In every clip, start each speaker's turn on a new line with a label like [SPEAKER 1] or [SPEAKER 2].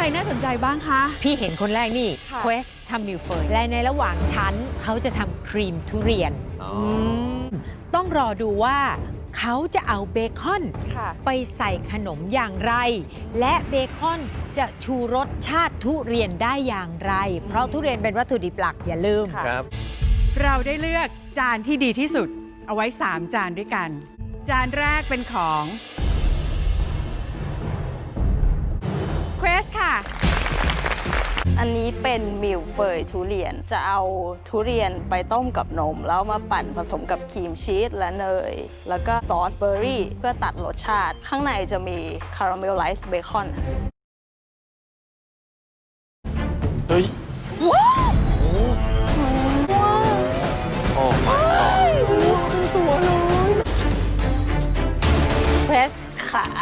[SPEAKER 1] รน่าสนใจบ้างคะ
[SPEAKER 2] พี่เห็นคนแรกนี่
[SPEAKER 1] ค่ะ
[SPEAKER 2] เควสทำมิลเฟยและในระหว่างชั้นเขาจะทำครีมทุเรียนมต้องรอดูว่าเขาจะเอาเบคอน
[SPEAKER 1] ค่ะ
[SPEAKER 2] ไปใส่ขนมอย่างไร และเบคอนจะชูรสชาติทุเรียนได้อย่างไร เพราะทุเรียนเป็นวัตถุดิบหลักอย่าลืม
[SPEAKER 1] ค่ะ
[SPEAKER 3] ครับ
[SPEAKER 1] เราได้เลือกจานที่ดีที่สุด เอาไว้ 3 จานด้วยกัน จานแรกเป็นของ เควสค่ะ
[SPEAKER 4] อันนี้เป็นมิลเฟยทุเรียนจะเอาทุเรียนไปต้มกับนม แล้วมาปั่นผสมกับครีมชีสและเนย แล้วก็ซอสเบอร์รี่ เพื่อตัดรสชาติ ข้างในจะมีคาราเมลไลซ์เบคอน
[SPEAKER 3] เฮ้ยโอ้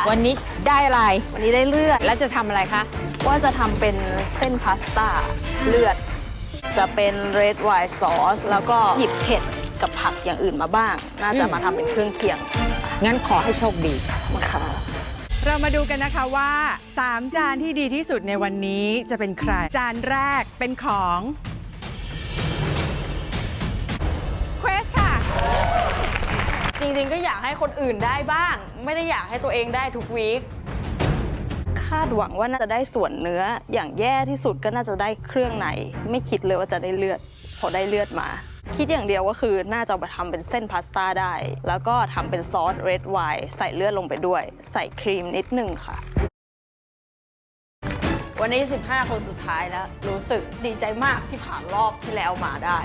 [SPEAKER 2] วันนี้ได้อะไร
[SPEAKER 4] วันนี้ได้เลือด
[SPEAKER 2] แล้วจะทำอะไรคะ
[SPEAKER 4] ว่าจะทำเป็นเส้นพาสต้าเลือด จะเป็นเรดไวน์ซอสแล้วก็หยิบเผ็ดกับผักอย่างอื่นมาบ้าง น่าจะมาทำเป็นเครื่องเคียง
[SPEAKER 2] งั้นขอให้โชคดี
[SPEAKER 4] ค่ะ
[SPEAKER 1] เรามาดูกันนะคะว่า 3 จานที่ดีที่สุดในวันนี้จะเป็นใคร จานแรกเป็นของ
[SPEAKER 4] ริงๆ ก็อยากให้คนอื่นได้บ้าง ไม่ได้อยากให้ตัวเองได้ทุกวีคคาดหวังว่าน่าจะได้ส่วนเนื้ออย่างแย่ที่สุดก็น่าจะได้เครื่องในไม่คิดเลยว่าจะได้เลือด พอได้เลือดมา คิดอย่างเดียวก็คือน่าจะเอาไปทำเป็นเส้นพาสต้าได้ แล้วก็ทำเป็นซอสเรดไวน์ใส่เลือดลงไปด้วย ใส่ครีมนิดนึงค่ะ
[SPEAKER 5] วันนี้ 15 คนสุดท้ายแล้ว รู้สึกดีใจมากที่ผ่านรอบที่แล้วมาได้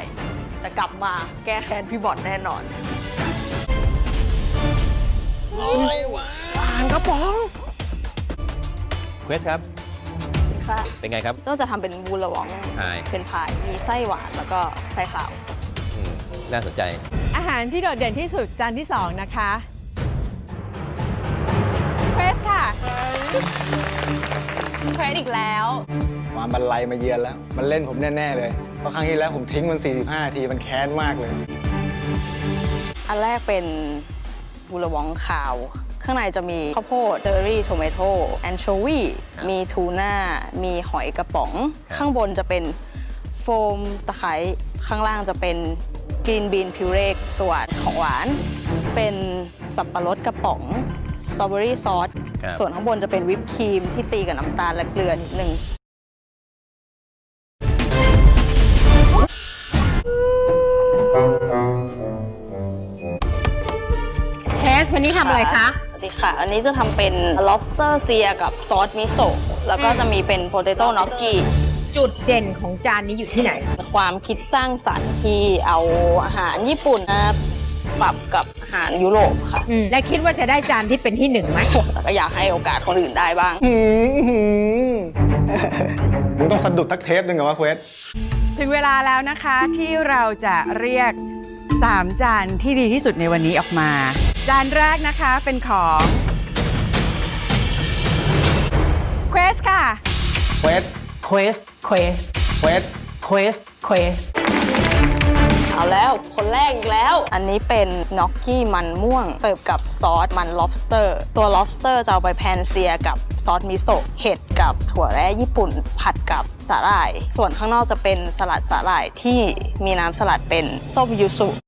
[SPEAKER 5] จะกลับมาแก้แค้นพี่บอดแน่นอน
[SPEAKER 3] เควสครับ
[SPEAKER 4] ค่ะ
[SPEAKER 3] เป็นไงครับ
[SPEAKER 4] ก็จะทำเป็นบูละวอง
[SPEAKER 3] ใช่
[SPEAKER 4] เป็นพาย มีไส้หวานแล้วก็ไส้ขาว
[SPEAKER 3] อืมน่าสนใจ
[SPEAKER 1] อาหารที่โดดเด่นที่สุดจานที่2นะคะเควสค่ะ
[SPEAKER 5] เควสอีกแล้ว
[SPEAKER 6] ความบันไลมาเยือนแล้ว มันเล่นผมแน่ ๆ เลย เพราะครั้งที่แล้วผมทิ้งมัน 45นาทีมันแค้นมากเลย
[SPEAKER 4] อันแรกเป็น บูระวองขาว ข้างในจะมีข้าวโพดเดอรี่โทเมโตแอนโชวี
[SPEAKER 3] ครับ
[SPEAKER 4] มีทูน่า มีหอยกระป๋อง
[SPEAKER 3] ครับ
[SPEAKER 4] ข้างบนจะเป็นโฟมตะไคร้ข้างล่างจะเป็นกรีนบีนพิวเรกสวานของหวาน เป็นสับปะรดกระป๋องสตรอเบอรี่ซอส
[SPEAKER 3] ครับ
[SPEAKER 4] ส่วนข้างบนจะเป็นวิปครีมที่ตีกับน้ำตาลและเกลือนิดนึง
[SPEAKER 2] สวันนี้ทำอะไรคะ
[SPEAKER 4] สวัสดีค่ะ อันนี้จะทำเป็น lobster เซียกับซอสมิโซะ แล้วก็จะมีเป็น potato gnocchi
[SPEAKER 2] จุดเด่นของจานนี้อยู่ที่ไหน
[SPEAKER 4] ความคิดสร้างสรรค์ที่เอาอาหารญี่ปุ่นมาปรับกับอาหารยุโรปค่ะ
[SPEAKER 2] อืมและคิดว่าจะได้จานที่เป็นที่หนึ่งไหม
[SPEAKER 4] แต่ก็อยากให้โอกาสคนอื่นได้บ้าง
[SPEAKER 6] หืมหืมมึงต้องสะดุดทักเทปหนึ่งเหรอวะเควส
[SPEAKER 1] ถึงเวลาแล้วนะคะที่เราจะเรียก 3 จานที่ดีที่สุดในวันนี้ออกมา จานแรกนะคะเป็นของเควสค่ะ
[SPEAKER 6] เควส
[SPEAKER 2] เควสเควส
[SPEAKER 6] เควส
[SPEAKER 2] เควสเควส
[SPEAKER 4] เอาแล้ว คนแรกอีกแล้ว อันนี้เป็นน็อกกี้มันม่วง เสิร์ฟกับซอสมัน lobster ตัว lobster จะเอาไปแพนเซียกับซอสมิโซะเห็ดกับถั่วแร้ญี่ปุ่น ผัดกับสาหร่าย ส่วนข้างนอกจะเป็นสลัดสาหร่ายที่มีน้ำสลัดเป็นส้มยูสุ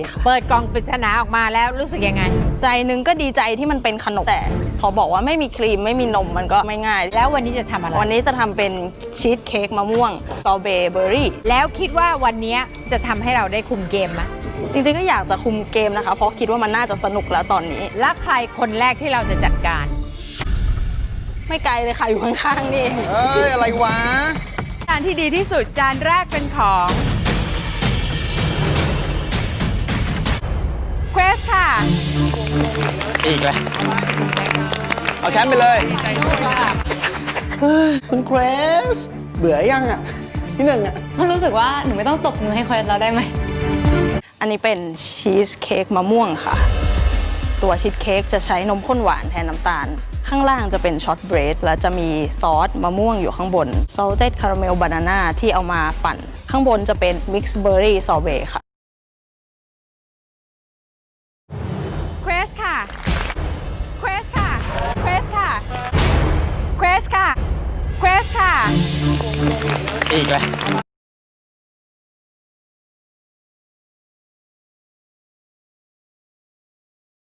[SPEAKER 4] ดีค่ะ
[SPEAKER 2] เปิดกล่องปริศนาออกมาแล้วรู้สึกยังไง
[SPEAKER 4] ใจหนึงก็ดีใจที่มันเป็นขนมแต่พอบอกว่าไม่มีครีมไม่มีนมมันก็ไม่ง่าย
[SPEAKER 2] แล้ววันนี้จะทำอะไร
[SPEAKER 4] วันนี้จะทำเป็นชีสเค้กมะม่วงสตรอเบเบอร์รี่
[SPEAKER 2] แล้วคิดว่าวันนี้จะทำให้เราได้คุมเกมไหม
[SPEAKER 4] จริงๆก็อยากจะคุมเกมนะคะ เพราะคิดว่ามันน่าจะสนุกแล้วตอนนี้
[SPEAKER 2] และใครคนแรกที่เราจะจัดการ
[SPEAKER 4] ไม่ไกลเลยค่ะอยู่ข้างๆนี่เอง
[SPEAKER 6] เอ้ย อะไรวะ
[SPEAKER 1] จานที่ดีที่สุดจานแรกเป็นของ ควสค่ะ
[SPEAKER 6] อีกแล้วเอาแชมป์ไปเลย
[SPEAKER 7] คุณเกรซเบื่อยังอะที่หนึ่งอะ
[SPEAKER 8] รู้สึกว่าหนูไม่ต้องตบมือให้เควสแล้วได้ไหม
[SPEAKER 4] อันนี้เป็นชีสเค้กมะม่วงค่ะ ตัวชีสเค้กจะใช้นมข้นหวานแทนน้ำตาล ข้างล่างจะเป็นช็อตเบรด และจะมีซอสมะม่วงอยู่ข้างบน salted caramel banana ที่เอามาปั่น ข้างบนจะเป็น mixed berry sorbet
[SPEAKER 1] ค่ะ
[SPEAKER 3] อีกแล้ว